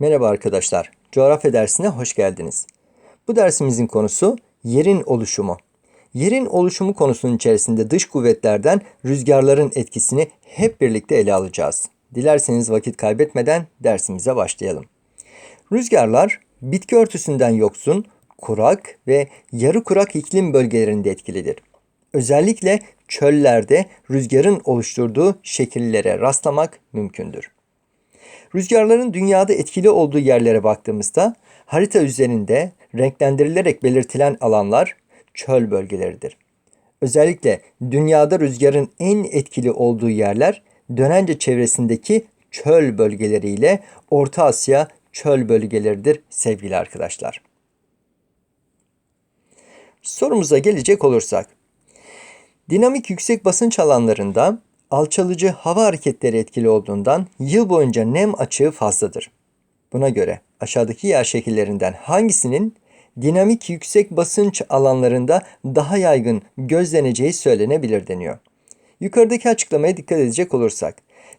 Merhaba arkadaşlar, coğrafya dersine hoş geldiniz. Bu dersimizin konusu yerin oluşumu. Yerin oluşumu konusunun içerisinde dış kuvvetlerden rüzgarların etkisini hep birlikte ele alacağız. Dilerseniz vakit kaybetmeden dersimize başlayalım. Rüzgarlar bitki örtüsünden yoksun, kurak ve yarı kurak iklim bölgelerinde etkilidir. Özellikle çöllerde rüzgarın oluşturduğu şekillere rastlamak mümkündür. Rüzgarların dünyada etkili olduğu yerlere baktığımızda harita üzerinde renklendirilerek belirtilen alanlar çöl bölgeleridir. Özellikle dünyada rüzgarın en etkili olduğu yerler Dönence çevresindeki çöl bölgeleriyle Orta Asya çöl bölgeleridir sevgili arkadaşlar. Sorumuza gelecek olursak. Dinamik yüksek basınç alanlarında alçalıcı hava hareketleri etkili olduğundan yıl boyunca nem açığı fazladır. Buna göre aşağıdaki yer şekillerinden hangisinin dinamik yüksek basınç alanlarında daha yaygın gözleneceği söylenebilir deniyor. Yukarıdaki açıklamaya dikkat edecek olursak,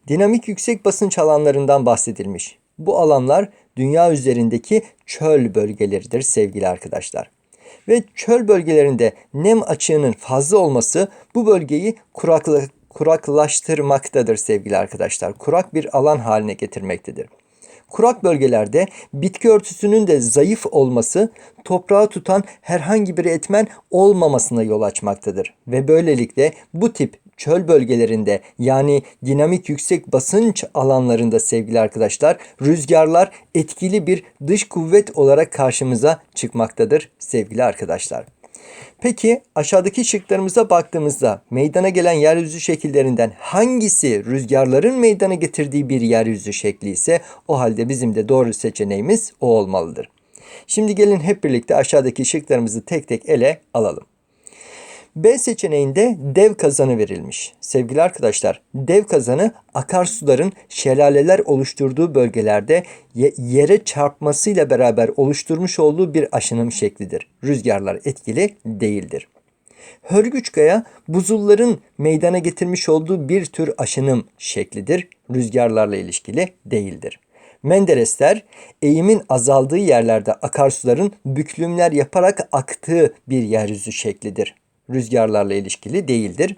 dinamik yüksek basınç alanlarından bahsedilmiş. Bu alanlar dünya üzerindeki çöl bölgeleridir sevgili arkadaşlar. Ve çöl bölgelerinde nem açığının fazla olması bu bölgeyi kuraklık, kuraklaştırmaktadır sevgili arkadaşlar. Kurak bir alan haline getirmektedir. Kurak bölgelerde bitki örtüsünün de zayıf olması toprağı tutan herhangi bir etmen olmamasına yol açmaktadır. Ve böylelikle bu tip çöl bölgelerinde yani dinamik yüksek basınç alanlarında sevgili arkadaşlar rüzgarlar etkili bir dış kuvvet olarak karşımıza çıkmaktadır sevgili arkadaşlar. Peki aşağıdaki şıklarımıza baktığımızda meydana gelen yeryüzü şekillerinden hangisi rüzgarların meydana getirdiği bir yeryüzü şekli ise o halde bizim de doğru seçeneğimiz o olmalıdır. Şimdi gelin hep birlikte aşağıdaki şıklarımızı tek tek ele alalım. B seçeneğinde dev kazanı verilmiş. Sevgili arkadaşlar, dev kazanı akarsuların şelaleler oluşturduğu bölgelerde yere çarpmasıyla beraber oluşturmuş olduğu bir aşınım şeklidir. Rüzgarlar etkili değildir. Hörgüç kaya buzulların meydana getirmiş olduğu bir tür aşınım şeklidir. Rüzgarlarla ilişkili değildir. Menderesler eğimin azaldığı yerlerde akarsuların büklümler yaparak aktığı bir yeryüzü şeklidir rüzgarlarla ilişkili değildir.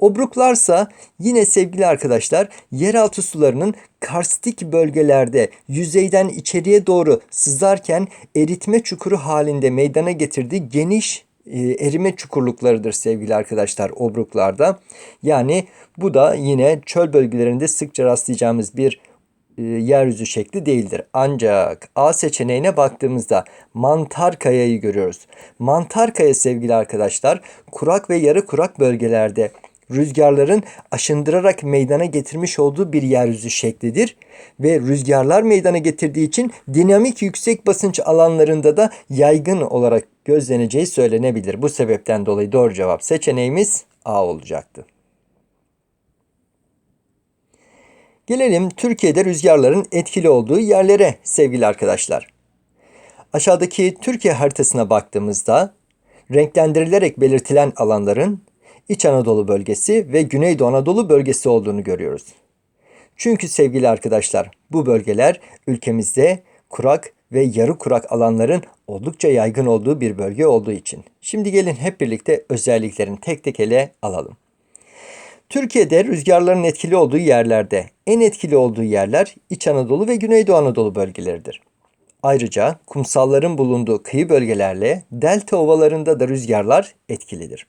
Obruklarsa yine sevgili arkadaşlar yeraltı sularının karstik bölgelerde yüzeyden içeriye doğru sızarken eritme çukuru halinde meydana getirdiği geniş e, erime çukurluklarıdır sevgili arkadaşlar obruklarda. Yani bu da yine çöl bölgelerinde sıkça rastlayacağımız bir yeryüzü şekli değildir. Ancak A seçeneğine baktığımızda mantar kayayı görüyoruz. Mantar kaya sevgili arkadaşlar kurak ve yarı kurak bölgelerde rüzgarların aşındırarak meydana getirmiş olduğu bir yeryüzü şeklidir ve rüzgarlar meydana getirdiği için dinamik yüksek basınç alanlarında da yaygın olarak gözleneceği söylenebilir. Bu sebepten dolayı doğru cevap seçeneğimiz A olacaktı. Gelelim Türkiye'de rüzgarların etkili olduğu yerlere sevgili arkadaşlar. Aşağıdaki Türkiye haritasına baktığımızda renklendirilerek belirtilen alanların İç Anadolu bölgesi ve Güneydoğu Anadolu bölgesi olduğunu görüyoruz. Çünkü sevgili arkadaşlar bu bölgeler ülkemizde kurak ve yarı kurak alanların oldukça yaygın olduğu bir bölge olduğu için. Şimdi gelin hep birlikte özelliklerini tek tek ele alalım. Türkiye'de rüzgarların etkili olduğu yerlerde en etkili olduğu yerler İç Anadolu ve Güneydoğu Anadolu bölgeleridir. Ayrıca kumsalların bulunduğu kıyı bölgelerle delta ovalarında da rüzgarlar etkilidir.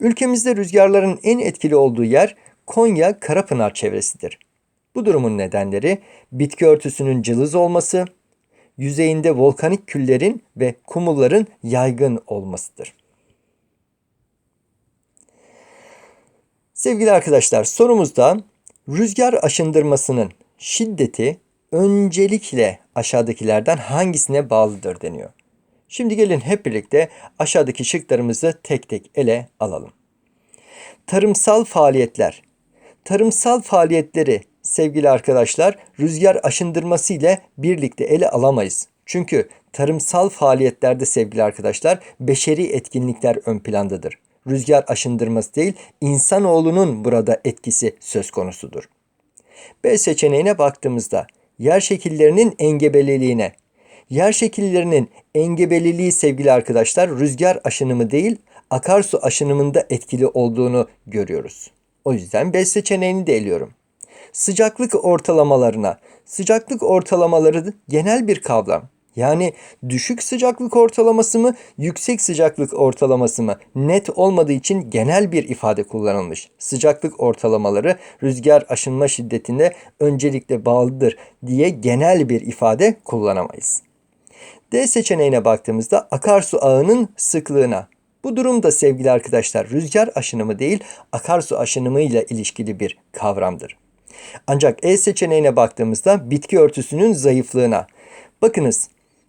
Ülkemizde rüzgarların en etkili olduğu yer Konya Karapınar çevresidir. Bu durumun nedenleri bitki örtüsünün cılız olması, yüzeyinde volkanik küllerin ve kumulların yaygın olmasıdır. Sevgili arkadaşlar sorumuzda rüzgar aşındırmasının şiddeti öncelikle aşağıdakilerden hangisine bağlıdır deniyor. Şimdi gelin hep birlikte aşağıdaki şıklarımızı tek tek ele alalım. Tarımsal faaliyetler. Tarımsal faaliyetleri sevgili arkadaşlar rüzgar aşındırması ile birlikte ele alamayız. Çünkü tarımsal faaliyetlerde sevgili arkadaşlar beşeri etkinlikler ön plandadır rüzgar aşındırması değil, insanoğlunun burada etkisi söz konusudur. B seçeneğine baktığımızda yer şekillerinin engebeliliğine. Yer şekillerinin engebeliliği sevgili arkadaşlar rüzgar aşınımı değil akarsu aşınımında etkili olduğunu görüyoruz. O yüzden B seçeneğini de eliyorum. Sıcaklık ortalamalarına. Sıcaklık ortalamaları genel bir kavram. Yani düşük sıcaklık ortalaması mı, yüksek sıcaklık ortalaması mı net olmadığı için genel bir ifade kullanılmış. Sıcaklık ortalamaları rüzgar aşınma şiddetinde öncelikle bağlıdır diye genel bir ifade kullanamayız. D seçeneğine baktığımızda akarsu ağının sıklığına. Bu durumda sevgili arkadaşlar rüzgar aşınımı değil akarsu aşınımı ile ilişkili bir kavramdır. Ancak E seçeneğine baktığımızda bitki örtüsünün zayıflığına. Bakınız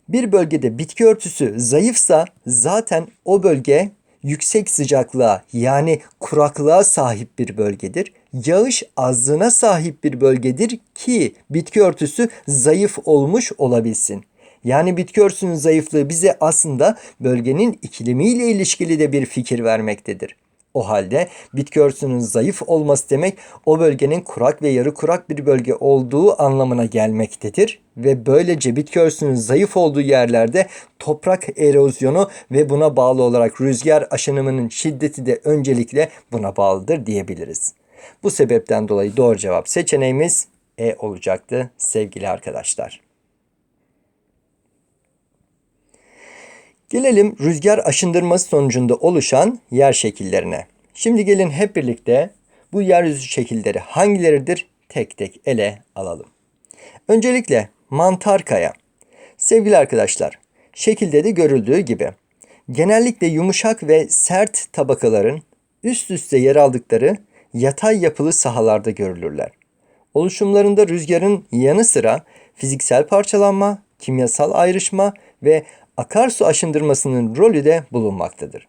bir bölgede bitki örtüsü zayıfsa zaten o bölge yüksek sıcaklığa yani kuraklığa sahip bir bölgedir. Yağış azlığına sahip bir bölgedir ki bitki örtüsü zayıf olmuş olabilsin. Yani bitki örtüsünün zayıflığı bize aslında bölgenin iklimiyle ilişkili de bir fikir vermektedir. O halde bitki örtüsünün zayıf olması demek o bölgenin kurak ve yarı kurak bir bölge olduğu anlamına gelmektedir. Ve böylece bitki örtüsünün zayıf olduğu yerlerde toprak erozyonu ve buna bağlı olarak rüzgar aşınımının şiddeti de öncelikle buna bağlıdır diyebiliriz. Bu sebepten dolayı doğru cevap seçeneğimiz E olacaktı sevgili arkadaşlar. Gelelim rüzgar aşındırması sonucunda oluşan yer şekillerine. Şimdi gelin hep birlikte bu yeryüzü şekilleri hangileridir tek tek ele alalım. Öncelikle mantar kaya. Sevgili arkadaşlar, şekilde de görüldüğü gibi genellikle yumuşak ve sert tabakaların üst üste yer aldıkları yatay yapılı sahalarda görülürler. Oluşumlarında rüzgarın yanı sıra fiziksel parçalanma, kimyasal ayrışma ve akarsu aşındırmasının rolü de bulunmaktadır.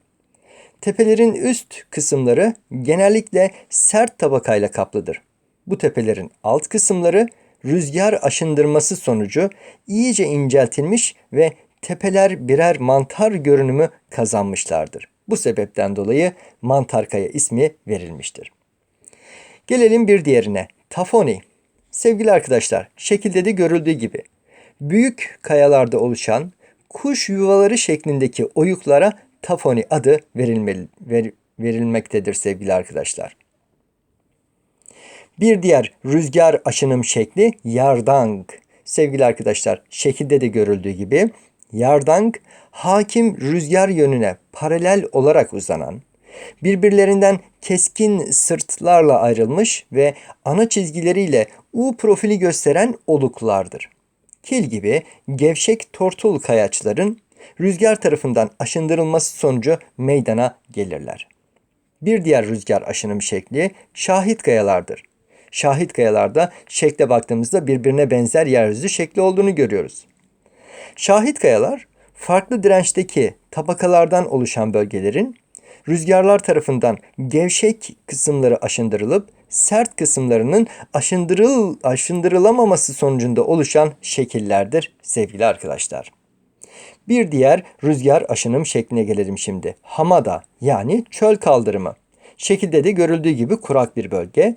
Tepelerin üst kısımları genellikle sert tabakayla kaplıdır. Bu tepelerin alt kısımları rüzgar aşındırması sonucu iyice inceltilmiş ve tepeler birer mantar görünümü kazanmışlardır. Bu sebepten dolayı mantar kaya ismi verilmiştir. Gelelim bir diğerine. Tafoni. Sevgili arkadaşlar, şekilde de görüldüğü gibi büyük kayalarda oluşan kuş yuvaları şeklindeki oyuklara tafoni adı verilmeli, ver, verilmektedir sevgili arkadaşlar. Bir diğer rüzgar aşınım şekli yardang. Sevgili arkadaşlar şekilde de görüldüğü gibi yardang hakim rüzgar yönüne paralel olarak uzanan, birbirlerinden keskin sırtlarla ayrılmış ve ana çizgileriyle U profili gösteren oluklardır kil gibi gevşek tortul kayaçların rüzgar tarafından aşındırılması sonucu meydana gelirler. Bir diğer rüzgar aşınım şekli şahit kayalardır. Şahit kayalarda şekle baktığımızda birbirine benzer yeryüzü şekli olduğunu görüyoruz. Şahit kayalar farklı dirençteki tabakalardan oluşan bölgelerin rüzgarlar tarafından gevşek kısımları aşındırılıp sert kısımlarının aşındırıl, aşındırılamaması sonucunda oluşan şekillerdir sevgili arkadaşlar. Bir diğer rüzgar aşınım şekline gelelim şimdi. Hamada yani çöl kaldırımı. Şekilde de görüldüğü gibi kurak bir bölge.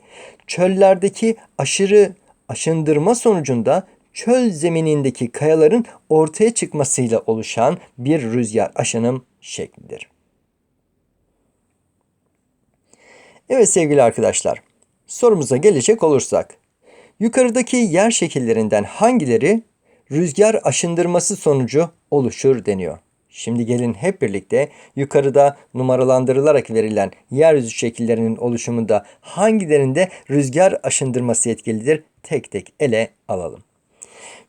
Çöllerdeki aşırı aşındırma sonucunda çöl zeminindeki kayaların ortaya çıkmasıyla oluşan bir rüzgar aşınım şeklidir. Evet sevgili arkadaşlar, Sorumuza gelecek olursak. Yukarıdaki yer şekillerinden hangileri rüzgar aşındırması sonucu oluşur deniyor. Şimdi gelin hep birlikte yukarıda numaralandırılarak verilen yeryüzü şekillerinin oluşumunda hangilerinde rüzgar aşındırması etkilidir tek tek ele alalım.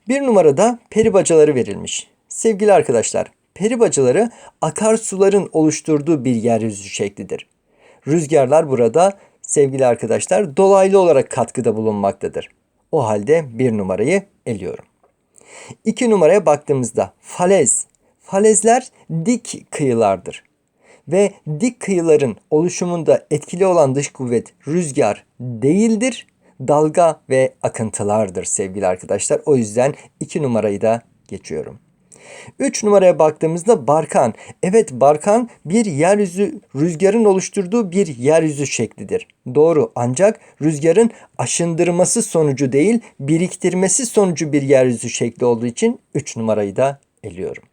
Bir numarada peri bacaları verilmiş. Sevgili arkadaşlar, peri bacaları akarsuların oluşturduğu bir yeryüzü şeklidir. Rüzgarlar burada sevgili arkadaşlar dolaylı olarak katkıda bulunmaktadır. O halde bir numarayı eliyorum. İki numaraya baktığımızda falez. Falezler dik kıyılardır. Ve dik kıyıların oluşumunda etkili olan dış kuvvet rüzgar değildir, dalga ve akıntılardır sevgili arkadaşlar. O yüzden iki numarayı da geçiyorum. 3 numaraya baktığımızda barkan. Evet barkan bir yeryüzü rüzgarın oluşturduğu bir yeryüzü şeklidir. Doğru ancak rüzgarın aşındırması sonucu değil biriktirmesi sonucu bir yeryüzü şekli olduğu için 3 numarayı da eliyorum.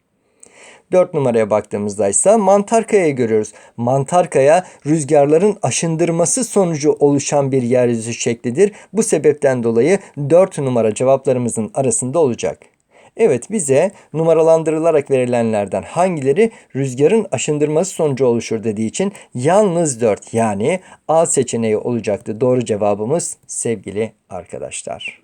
4 numaraya baktığımızda ise mantar kayayı görüyoruz. Mantar kaya rüzgarların aşındırması sonucu oluşan bir yeryüzü şeklidir. Bu sebepten dolayı 4 numara cevaplarımızın arasında olacak. Evet bize numaralandırılarak verilenlerden hangileri rüzgarın aşındırması sonucu oluşur dediği için yalnız 4 yani A seçeneği olacaktı. Doğru cevabımız sevgili arkadaşlar.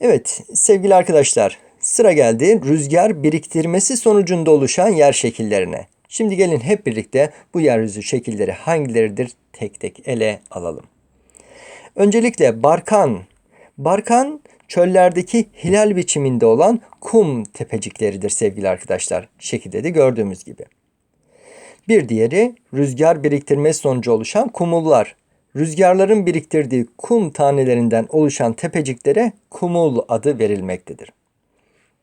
Evet sevgili arkadaşlar sıra geldi rüzgar biriktirmesi sonucunda oluşan yer şekillerine. Şimdi gelin hep birlikte bu yeryüzü şekilleri hangileridir tek tek ele alalım. Öncelikle barkan Barkan çöllerdeki hilal biçiminde olan kum tepecikleridir sevgili arkadaşlar. Şekilde de gördüğümüz gibi. Bir diğeri rüzgar biriktirme sonucu oluşan kumullar. Rüzgarların biriktirdiği kum tanelerinden oluşan tepeciklere kumul adı verilmektedir.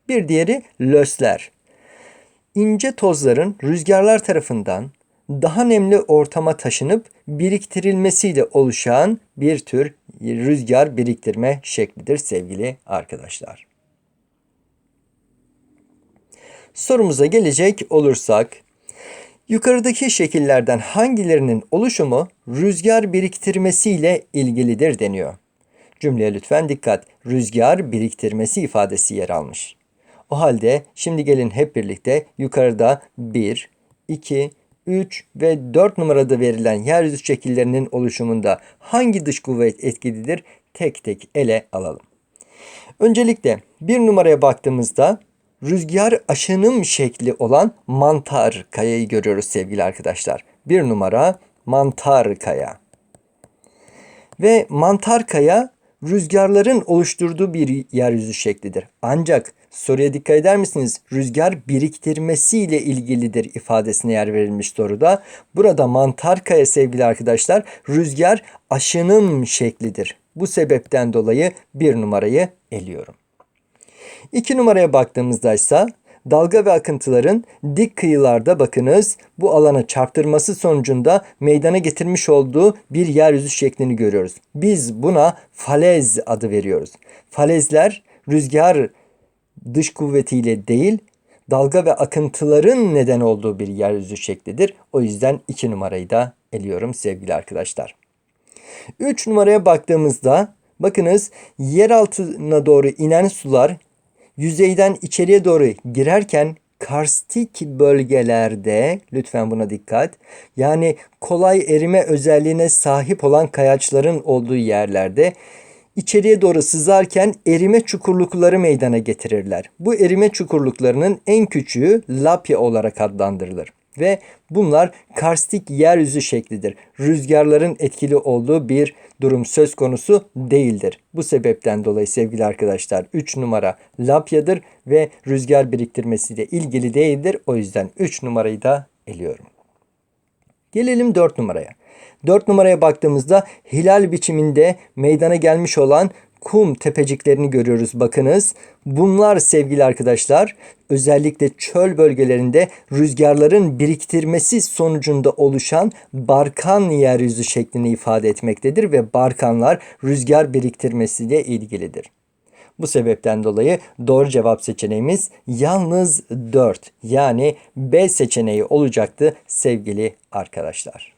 Bir diğeri lösler. İnce tozların rüzgarlar tarafından daha nemli ortama taşınıp biriktirilmesiyle oluşan bir tür rüzgar biriktirme şeklidir sevgili arkadaşlar. Sorumuza gelecek olursak, yukarıdaki şekillerden hangilerinin oluşumu rüzgar biriktirmesiyle ilgilidir deniyor. Cümleye lütfen dikkat. Rüzgar biriktirmesi ifadesi yer almış. O halde şimdi gelin hep birlikte yukarıda 1, 2, 3 ve 4 numarada verilen yeryüzü şekillerinin oluşumunda hangi dış kuvvet etkilidir tek tek ele alalım. Öncelikle bir numaraya baktığımızda rüzgar aşınım şekli olan mantar kayayı görüyoruz sevgili arkadaşlar. Bir numara mantar kaya. Ve mantar kaya rüzgarların oluşturduğu bir yeryüzü şeklidir. Ancak soruya dikkat eder misiniz? Rüzgar biriktirmesiyle ilgilidir ifadesine yer verilmiş soruda. Burada mantar kaya sevgili arkadaşlar rüzgar aşınım şeklidir. Bu sebepten dolayı bir numarayı eliyorum. İki numaraya baktığımızda ise dalga ve akıntıların dik kıyılarda bakınız bu alana çarptırması sonucunda meydana getirmiş olduğu bir yeryüzü şeklini görüyoruz. Biz buna falez adı veriyoruz. Falezler rüzgar dış kuvvetiyle değil dalga ve akıntıların neden olduğu bir yeryüzü şeklidir. O yüzden iki numarayı da eliyorum sevgili arkadaşlar. Üç numaraya baktığımızda bakınız yer altına doğru inen sular yüzeyden içeriye doğru girerken karstik bölgelerde lütfen buna dikkat. Yani kolay erime özelliğine sahip olan kayaçların olduğu yerlerde içeriye doğru sızarken erime çukurlukları meydana getirirler. Bu erime çukurluklarının en küçüğü lapya olarak adlandırılır ve bunlar karstik yeryüzü şeklidir. Rüzgarların etkili olduğu bir durum söz konusu değildir. Bu sebepten dolayı sevgili arkadaşlar 3 numara lapyadır ve rüzgar biriktirmesiyle ilgili değildir. O yüzden 3 numarayı da eliyorum. Gelelim 4 numaraya. 4 numaraya baktığımızda hilal biçiminde meydana gelmiş olan kum tepeciklerini görüyoruz bakınız. Bunlar sevgili arkadaşlar özellikle çöl bölgelerinde rüzgarların biriktirmesi sonucunda oluşan barkan yeryüzü şeklini ifade etmektedir ve barkanlar rüzgar biriktirmesiyle ilgilidir. Bu sebepten dolayı doğru cevap seçeneğimiz yalnız 4 yani B seçeneği olacaktı sevgili arkadaşlar.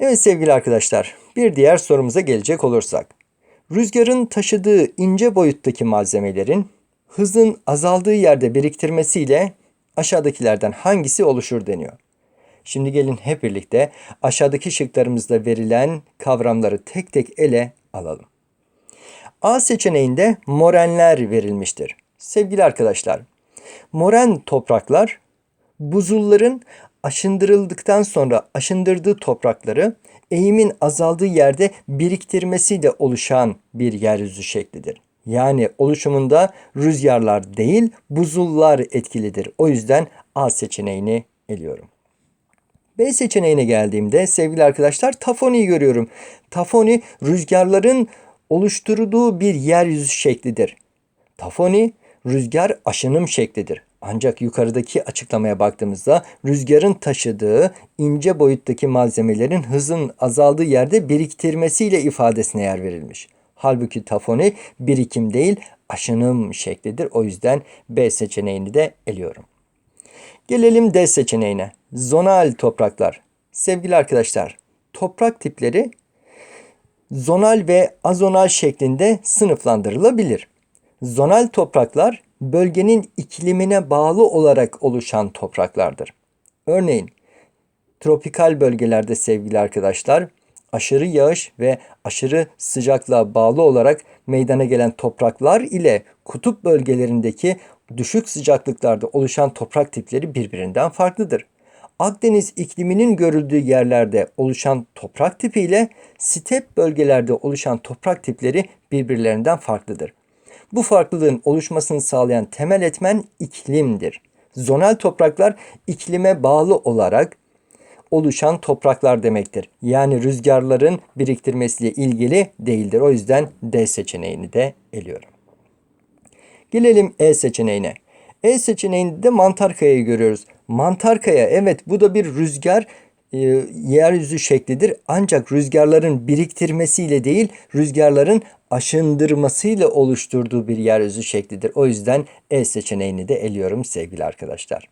Evet sevgili arkadaşlar, bir diğer sorumuza gelecek olursak. Rüzgarın taşıdığı ince boyuttaki malzemelerin hızın azaldığı yerde biriktirmesiyle aşağıdakilerden hangisi oluşur deniyor. Şimdi gelin hep birlikte aşağıdaki şıklarımızda verilen kavramları tek tek ele alalım. A seçeneğinde morenler verilmiştir. Sevgili arkadaşlar, moren topraklar buzulların aşındırıldıktan sonra aşındırdığı toprakları eğimin azaldığı yerde biriktirmesiyle oluşan bir yeryüzü şeklidir. Yani oluşumunda rüzgarlar değil buzullar etkilidir. O yüzden A seçeneğini eliyorum. B seçeneğine geldiğimde sevgili arkadaşlar tafoniyi görüyorum. Tafoni rüzgarların oluşturduğu bir yeryüzü şeklidir. Tafoni rüzgar aşınım şeklidir. Ancak yukarıdaki açıklamaya baktığımızda rüzgarın taşıdığı ince boyuttaki malzemelerin hızın azaldığı yerde biriktirmesiyle ifadesine yer verilmiş. Halbuki tafoni birikim değil aşınım şeklidir. O yüzden B seçeneğini de eliyorum. Gelelim D seçeneğine. Zonal topraklar. Sevgili arkadaşlar, toprak tipleri zonal ve azonal şeklinde sınıflandırılabilir. Zonal topraklar bölgenin iklimine bağlı olarak oluşan topraklardır. Örneğin tropikal bölgelerde sevgili arkadaşlar aşırı yağış ve aşırı sıcaklığa bağlı olarak meydana gelen topraklar ile kutup bölgelerindeki düşük sıcaklıklarda oluşan toprak tipleri birbirinden farklıdır. Akdeniz ikliminin görüldüğü yerlerde oluşan toprak tipi ile step bölgelerde oluşan toprak tipleri birbirlerinden farklıdır. Bu farklılığın oluşmasını sağlayan temel etmen iklimdir. Zonal topraklar iklime bağlı olarak oluşan topraklar demektir. Yani rüzgarların biriktirmesiyle ilgili değildir. O yüzden D seçeneğini de eliyorum. Gelelim E seçeneğine. E seçeneğinde de mantar kayayı görüyoruz. Mantar kaya evet bu da bir rüzgar e, yeryüzü şeklidir. Ancak rüzgarların biriktirmesiyle değil rüzgarların aşındırmasıyla oluşturduğu bir yeryüzü şeklidir. O yüzden E seçeneğini de eliyorum sevgili arkadaşlar.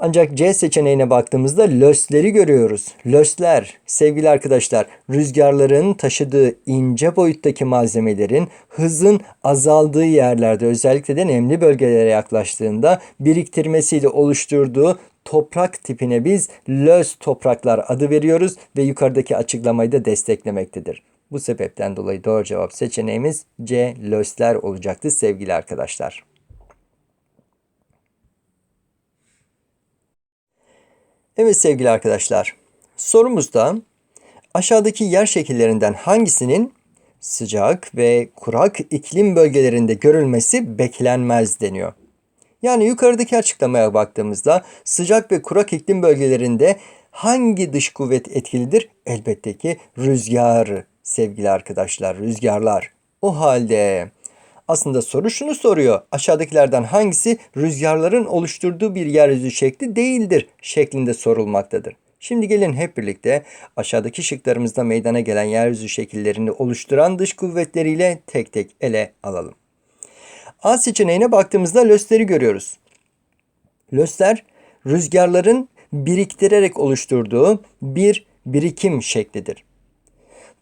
Ancak C seçeneğine baktığımızda lösleri görüyoruz. Lösler sevgili arkadaşlar rüzgarların taşıdığı ince boyuttaki malzemelerin hızın azaldığı yerlerde özellikle de nemli bölgelere yaklaştığında biriktirmesiyle oluşturduğu toprak tipine biz lös topraklar adı veriyoruz ve yukarıdaki açıklamayı da desteklemektedir. Bu sebepten dolayı doğru cevap seçeneğimiz C lösler olacaktı sevgili arkadaşlar. Evet sevgili arkadaşlar. Sorumuzda aşağıdaki yer şekillerinden hangisinin sıcak ve kurak iklim bölgelerinde görülmesi beklenmez deniyor. Yani yukarıdaki açıklamaya baktığımızda sıcak ve kurak iklim bölgelerinde hangi dış kuvvet etkilidir? Elbette ki rüzgar sevgili arkadaşlar rüzgarlar. O halde aslında soru şunu soruyor. Aşağıdakilerden hangisi rüzgarların oluşturduğu bir yeryüzü şekli değildir şeklinde sorulmaktadır. Şimdi gelin hep birlikte aşağıdaki şıklarımızda meydana gelen yeryüzü şekillerini oluşturan dış kuvvetleriyle tek tek ele alalım. A seçeneğine baktığımızda lösleri görüyoruz. Lösler rüzgarların biriktirerek oluşturduğu bir birikim şeklidir.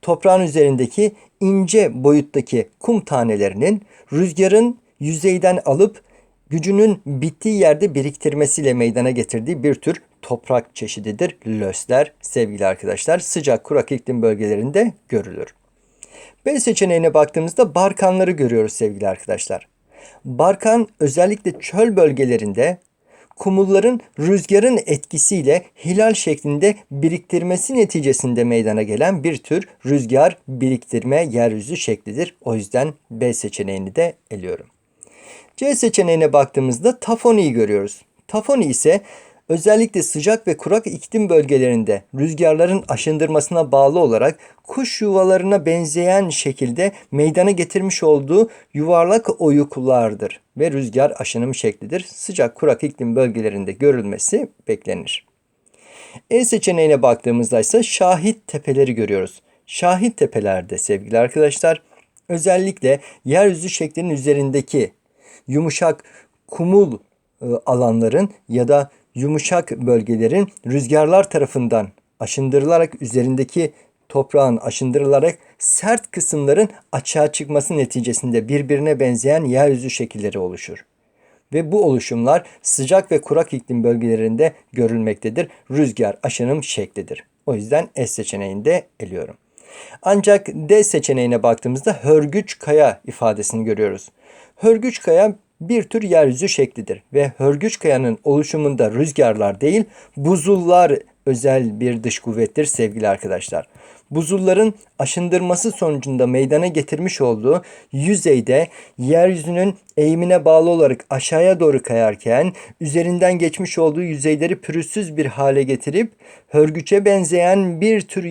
Toprağın üzerindeki ince boyuttaki kum tanelerinin rüzgarın yüzeyden alıp gücünün bittiği yerde biriktirmesiyle meydana getirdiği bir tür toprak çeşididir. Lösler sevgili arkadaşlar sıcak kurak iklim bölgelerinde görülür. B seçeneğine baktığımızda barkanları görüyoruz sevgili arkadaşlar. Barkan özellikle çöl bölgelerinde kumulların rüzgarın etkisiyle hilal şeklinde biriktirmesi neticesinde meydana gelen bir tür rüzgar biriktirme yeryüzü şeklidir. O yüzden B seçeneğini de eliyorum. C seçeneğine baktığımızda tafoniyi görüyoruz. Tafoni ise özellikle sıcak ve kurak iklim bölgelerinde rüzgarların aşındırmasına bağlı olarak kuş yuvalarına benzeyen şekilde meydana getirmiş olduğu yuvarlak oyuklardır ve rüzgar aşınım şeklidir. Sıcak kurak iklim bölgelerinde görülmesi beklenir. E seçeneğine baktığımızda ise şahit tepeleri görüyoruz. Şahit tepelerde sevgili arkadaşlar özellikle yeryüzü şeklinin üzerindeki yumuşak kumul alanların ya da yumuşak bölgelerin rüzgarlar tarafından aşındırılarak üzerindeki toprağın aşındırılarak sert kısımların açığa çıkması neticesinde birbirine benzeyen yeryüzü şekilleri oluşur. Ve bu oluşumlar sıcak ve kurak iklim bölgelerinde görülmektedir. Rüzgar aşınım şeklidir. O yüzden S seçeneğini de eliyorum. Ancak D seçeneğine baktığımızda hörgüç kaya ifadesini görüyoruz. Hörgüç kaya bir tür yeryüzü şeklidir ve hörgüç kayanın oluşumunda rüzgarlar değil buzullar özel bir dış kuvvettir sevgili arkadaşlar. Buzulların aşındırması sonucunda meydana getirmiş olduğu yüzeyde yeryüzünün eğimine bağlı olarak aşağıya doğru kayarken üzerinden geçmiş olduğu yüzeyleri pürüzsüz bir hale getirip hörgüçe benzeyen bir tür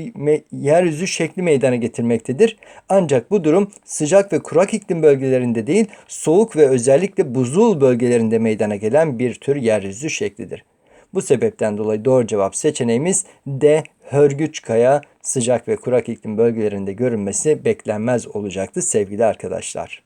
yeryüzü şekli meydana getirmektedir. Ancak bu durum sıcak ve kurak iklim bölgelerinde değil, soğuk ve özellikle buzul bölgelerinde meydana gelen bir tür yeryüzü şeklidir. Bu sebepten dolayı doğru cevap seçeneğimiz D. Hörgüç kaya sıcak ve kurak iklim bölgelerinde görünmesi beklenmez olacaktı sevgili arkadaşlar.